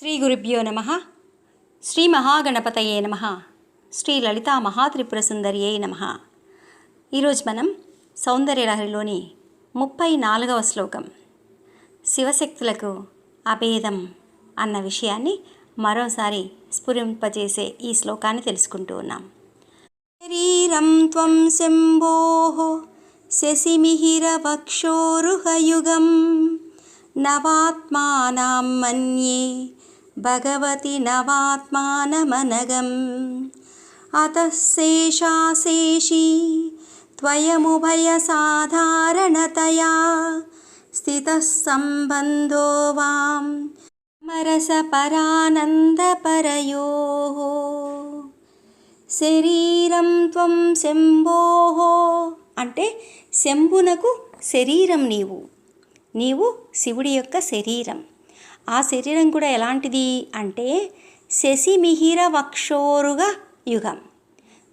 శ్రీ గురుభ్యో నమ. శ్రీ మహాగణపతయే నమ. శ్రీ లలితా మహాత్రిపుర సుందరియే నమ. ఈరోజు మనం సౌందర్యలహరిలోని ముప్పై నాలుగవ శ్లోకం. శివశక్తులకు అభేదం అన్న విషయాన్ని మరోసారి స్ఫురింపజేసే ఈ శ్లోకాన్ని తెలుసుకుంటూ ఉన్నాం. శరీరం త్వం శంభో శశిమిహిరవక్షోరుహయుగం. నవాత్మానాం మన్యే భగవతి నవాత్మానమనగం అతః శేషాశేషీ त्वयमुभयसाधारणतया स्थितः सम्बन्धो वां मरसपरानन्दपरयोः శరీరం త్వం శంభోహ అంటే శంభునకు శరీరం నీవు నీవు శివుడి యొక్క శరీరం ఆ శరీరం కూడా ఎలాంటిది అంటే శశిమిహిర వక్షోరుగ యుగం.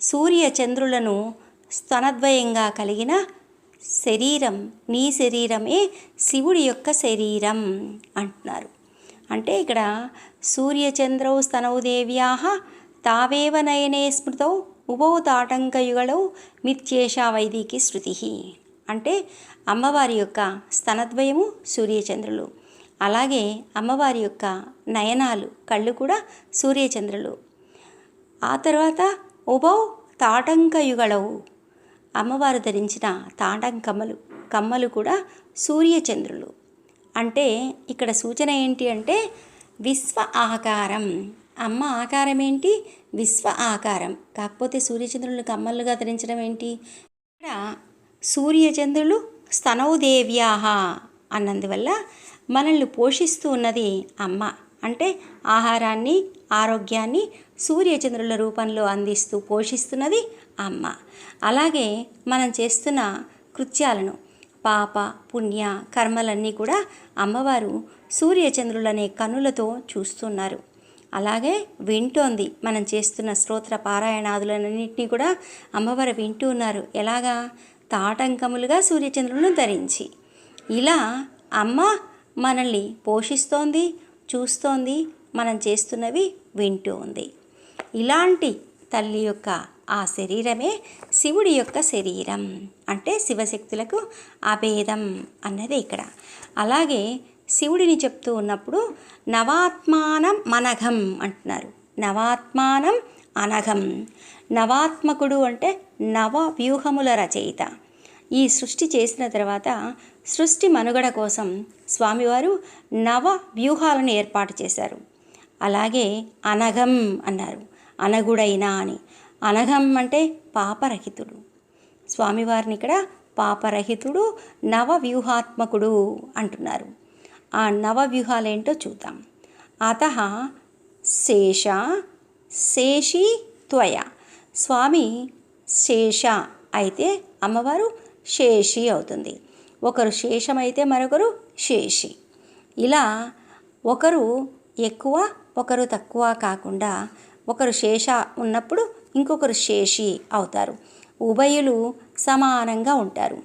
సూర్య చంద్రులను స్తనద్వయంగా కలిగిన శరీరం నీ శరీరమే శివుడి యొక్క శరీరం అంటున్నారు. అంటే ఇక్కడ సూర్యచంద్రౌ స్తనౌ దేవ్యా తావేవ నయనే స్మృతౌ ఉభౌ తాటంకయుగలౌ మిత్యేషా వైదికి శృతి. అంటే అమ్మవారి యొక్క స్తనద్వయము సూర్యచంద్రులు. అలాగే అమ్మవారి యొక్క నయనాలు కళ్ళు కూడా సూర్యచంద్రులు. ఆ తర్వాత ఉభౌ తాటంకయుగళవు అమ్మవారు ధరించిన తాటంకమ్మలు కమ్మలు కూడా సూర్యచంద్రులు. అంటే ఇక్కడ సూచన ఏంటి అంటే విశ్వ ఆకారం. అమ్మ ఆకారం ఏంటి? విశ్వ ఆకారం. కాకపోతే సూర్యచంద్రులు కమ్మలుగా ధరించడం ఏంటి? ఇక్కడ సూర్యచంద్రులు స్తనౌదేవ్యాహ అన్నందువల్ల మనల్ని పోషిస్తూ ఉన్నది అమ్మ. అంటే ఆహారాన్ని ఆరోగ్యాన్ని సూర్యచంద్రుల రూపంలో అందిస్తూ పోషిస్తున్నది అమ్మ. అలాగే మనం చేస్తున్న కృత్యాలను పాప పుణ్య కర్మలన్నీ కూడా అమ్మవారు సూర్యచంద్రులనే కనులతో చూస్తున్నారు. అలాగే వింటోంది మనం చేస్తున్న స్తోత్ర పారాయణాదులన్నింటినీ కూడా అమ్మవారు వింటూ ఉన్నారు. ఎలాగా? తాటంకములుగా సూర్యచంద్రులను ధరించి. ఇలా అమ్మ మనల్ని పోషిస్తోంది చూస్తోంది మనం చేస్తున్నవి వింటూ ఉంది. ఇలాంటి తల్లి యొక్క ఆ శరీరమే శివుడి యొక్క శరీరం. అంటే శివశక్తులకు అభేదం అన్నది ఇక్కడ. అలాగే శివుడిని చెప్తూ ఉన్నప్పుడు నవాత్మానం మనఘం అంటున్నారు. నవాత్మానం అనఘం. నవాత్మకుడు అంటే నవ వ్యూహముల రచయిత. ఈ సృష్టి చేసిన తర్వాత సృష్టి మనుగడ కోసం స్వామివారు నవ వ్యూహాలను ఏర్పాటు చేశారు. అలాగే అనఘం అన్నారు. అనగుడైనా అని. అనఘం అంటే పాపరహితుడు. స్వామివారిని ఇక్కడ పాపరహితుడు నవ వ్యూహాత్మకుడు అంటున్నారు. ఆ నవ వ్యూహాలేంటో చూద్దాం. అత శేష శేషి త్వయ. స్వామి శేష అయితే అమ్మవారు శేషి అవుతుంది. ఒకరు శేషమైతే మరొకరు శేషి. ఇలా ఒకరు ఎక్కువ ఒకరు తక్కువ కాకుండా ఒకరు శేష ఉన్నప్పుడు ఇంకొకరు శేషి అవుతారు. ఉభయులు సమానంగా ఉంటారు.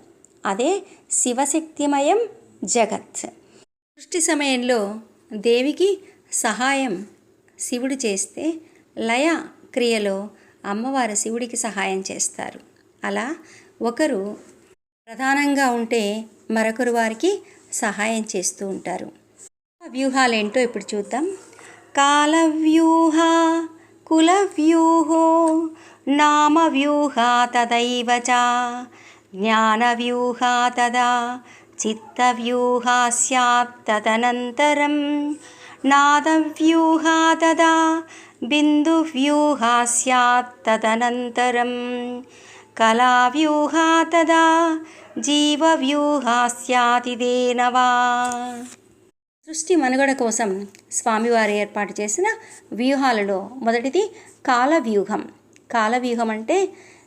అదే శివశక్తిమయం జగత్. సృష్టి సమయంలో దేవికి సహాయం శివుడు చేస్తే లయ క్రియలో అమ్మవారు శివుడికి సహాయం చేస్తారు. అలా ఒకరు ప్రధానంగా ఉంటే మరొకరు వారికి సహాయం చేస్తూ ఉంటారు. వ్యూహాలు ఏంటో ఇప్పుడు చూద్దాం. కాలవ్యూహ కులవ్యూహో నామవ్యూహ తదైవ చ జ్ఞానవ్యూహ తదా చిత్తవ్యూహ స్యాత్ తదనంతరం నాదవ్యూహ తదా బిందువ్యూహ స్యాత్ తదనంతరం కళావ్యూహా తదా జీవవ్యూహ స్యాతిదేనవా సృష్టి మనుగడ కోసం స్వామివారు ఏర్పాటు చేసిన వ్యూహాలలో మొదటిది కాలవ్యూహం. కాలవ్యూహం అంటే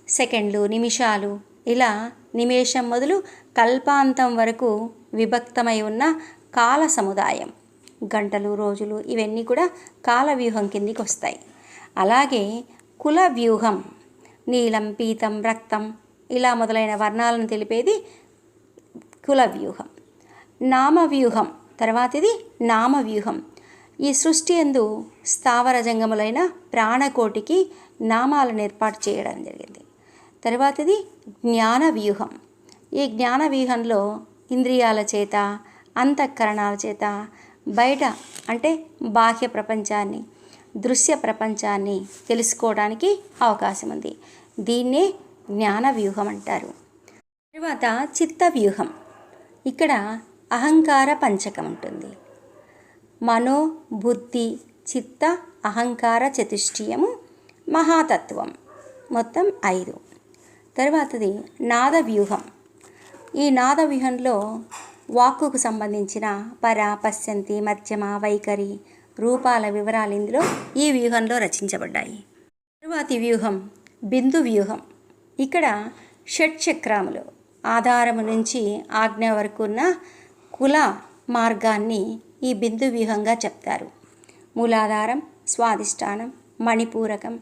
సెకండ్లు నిమిషాలు. ఇలా నిమేషం మొదలు కల్పాంతం వరకు విభక్తమై ఉన్న కాల సముదాయం. గంటలు రోజులు ఇవన్నీ కూడా కాలవ్యూహం కిందికి వస్తాయి. అలాగే కుల వ్యూహం నీలం పీతం రక్తం ఇలా మొదలైన వర్ణాలను తెలిపేది కుల వ్యూహం నామవ్యూహం తర్వాతది నామవ్యూహం. ఈ సృష్టి ఎందు స్థావర జంగములైన ప్రాణకోటికి నామాలను ఏర్పాటు చేయడం జరిగింది. తర్వాతది జ్ఞాన వ్యూహం ఈ జ్ఞాన వ్యూహంలో ఇంద్రియాల చేత అంతఃకరణాల చేత బయట అంటే బాహ్య ప్రపంచాన్ని దృశ్య ప్రపంచాన్ని తెలుసుకోవడానికి అవకాశం ఉంది దీన్నే జ్ఞాన వ్యూహం అంటారు తర్వాత చిత్త వ్యూహం ఇక్కడ అహంకార పంచకం ఉంటుంది మనో బుద్ధి చిత్త అహంకార చతుష్టయము మహాతత్వం మొత్తం ఐదు. తర్వాతది నాద వ్యూహం ఈ నాద వ్యూహంలో వాక్కుకు సంబంధించిన పర పశ్యంతి మధ్యమ వైఖరి రూపాల వివరాలు ఇందులో ఈ వ్యూహంలో రచించబడ్డాయి. తరువాతి వ్యూహం బిందు వ్యూహం. ఇక్కడ షట్ చక్రాములు ఆధారము నుంచి ఆజ్ఞ వరకు ఉన్న కుల మార్గాన్ని ఈ బిందు వ్యూహంగా చెప్తారు. మూలాధారం స్వాధిష్టానం మణిపూరకం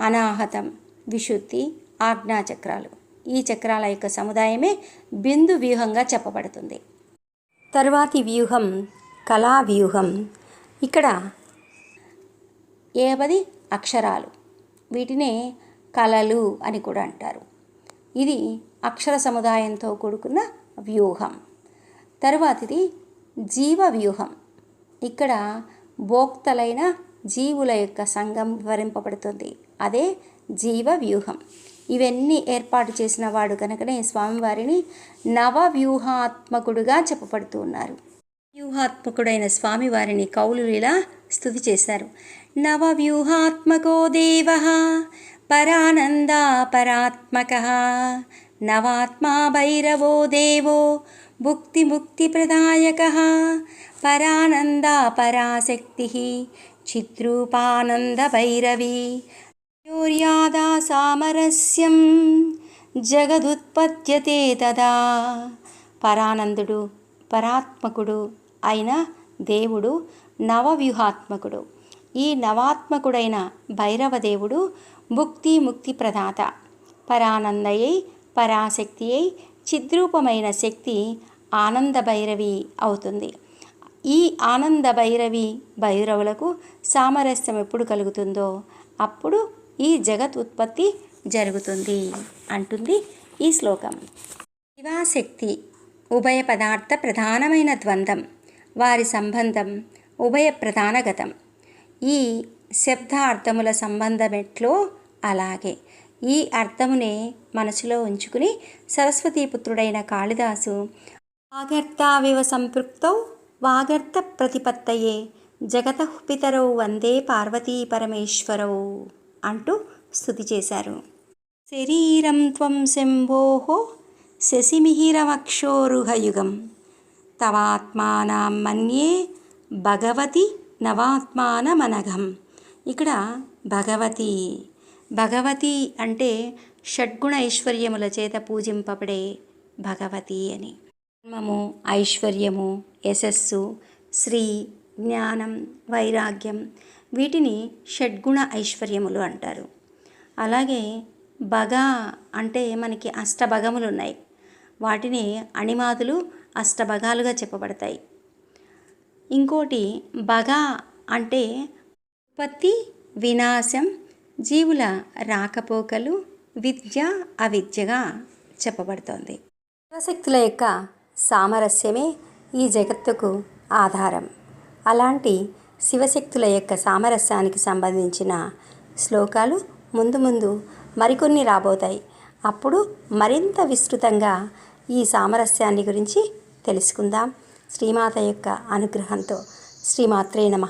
అనాహతం విశుద్ధి ఆజ్ఞా చక్రాలు. ఈ చక్రాల యొక్క సముదాయమే బిందు వ్యూహంగా చెప్పబడుతుంది. తరువాతి వ్యూహం కళా వ్యూహం ఇక్కడ ఏపది అక్షరాలు. వీటినే కళలు అని కూడా అంటారు. ఇది అక్షర సముదాయంతో కూడుకున్న వ్యూహం. తర్వాతిది జీవ వ్యూహం ఇక్కడ భోక్తలైన జీవుల యొక్క సంఘం వివరింపబడుతుంది. అదే జీవ వ్యూహం ఇవన్నీ ఏర్పాటు చేసిన వాడు కనుకనే స్వామివారిని నవవ్యూహాత్మకుడుగా చెప్పబడుతూ ఉన్నారు. వ్యూహాత్మకుడైన స్వామివారిని కౌలు ఇలా స్థుతి చేశారు. నవవ్యూహాత్మకో దేవ పరానంద పరాత్మక నవాత్మా భైరవో దేవో భుక్తిముక్తిప్రదాయక పరానందా పరాశక్తి చిద్రూపానందభైరవి యోర్యాదా సామరస్యం జగదుత్పద్యతే తదా. పరానందుడు పరాత్మకుడు అయిన దేవుడు నవవ్యూహాత్మకుడు. ఈ నవాత్మకుడైన భైరవదేవుడు భుక్తి ముక్తి ప్రదాత. పరానందయ్యై పరాశక్తి అయి చిద్రూపమైన శక్తి ఆనంద భైరవి అవుతుంది. ఈ ఆనంద భైరవి భైరవులకు సామరస్యం ఎప్పుడు కలుగుతుందో అప్పుడు ఈ జగత్ ఉత్పత్తి జరుగుతుంది అంటుంది ఈ శ్లోకం. శివాశక్తి ఉభయ పదార్థ ప్రధానమైన ద్వంద్వం వారి సంబంధం ఉభయ ప్రధానగతం ఈ శబ్దార్థముల సంబంధమెట్లో అలాగే. ఈ అర్థమునే మనసులో ఉంచుకుని సరస్వతీపుత్రుడైన కాళిదాసు వాగర్తావివ సంపృక్తౌ వాగర్త ప్రతిపత్తయే జగతహుపితరౌ వందే పార్వతీ పరమేశ్వరౌ అంటూ స్థుతి చేశారు. శరీరం త్వం శంభోహో శశిమిహిరవక్షోరుహయుగం తవాత్మానం మన్యే భగవతి నవాత్మానమనఘం. ఇక్కడ భగవతి భగవతి అంటే షడ్గుణ ఐశ్వర్యముల చేత పూజింపబడే భగవతి అని. ధర్మము ఐశ్వర్యము యశస్సు శ్రీ జ్ఞానం వైరాగ్యం వీటిని షడ్గుణ ఐశ్వర్యములు అంటారు. అలాగే బగ అంటే మనకి అష్టభగములు ఉన్నాయి. వాటిని అణిమాదులు అష్టభగాలుగా చెప్పబడతాయి. ఇంకోటి బగ అంటే ఉత్పత్తి వినాశం జీవుల రాకపోకలు విద్య అవిద్యగా చెప్పబడుతోంది. శివశక్తుల యొక్క సామరస్యమే ఈ జగత్తుకు ఆధారం. అలాంటి శివశక్తుల యొక్క సామరస్యానికి సంబంధించిన శ్లోకాలు ముందు ముందు మరికొన్ని రాబోతాయి. అప్పుడు మరింత విస్తృతంగా ఈ సామరస్యాన్ని గురించి తెలుసుకుందాం. శ్రీమాత యొక్క అనుగ్రహంతో శ్రీమాత్రే నమ.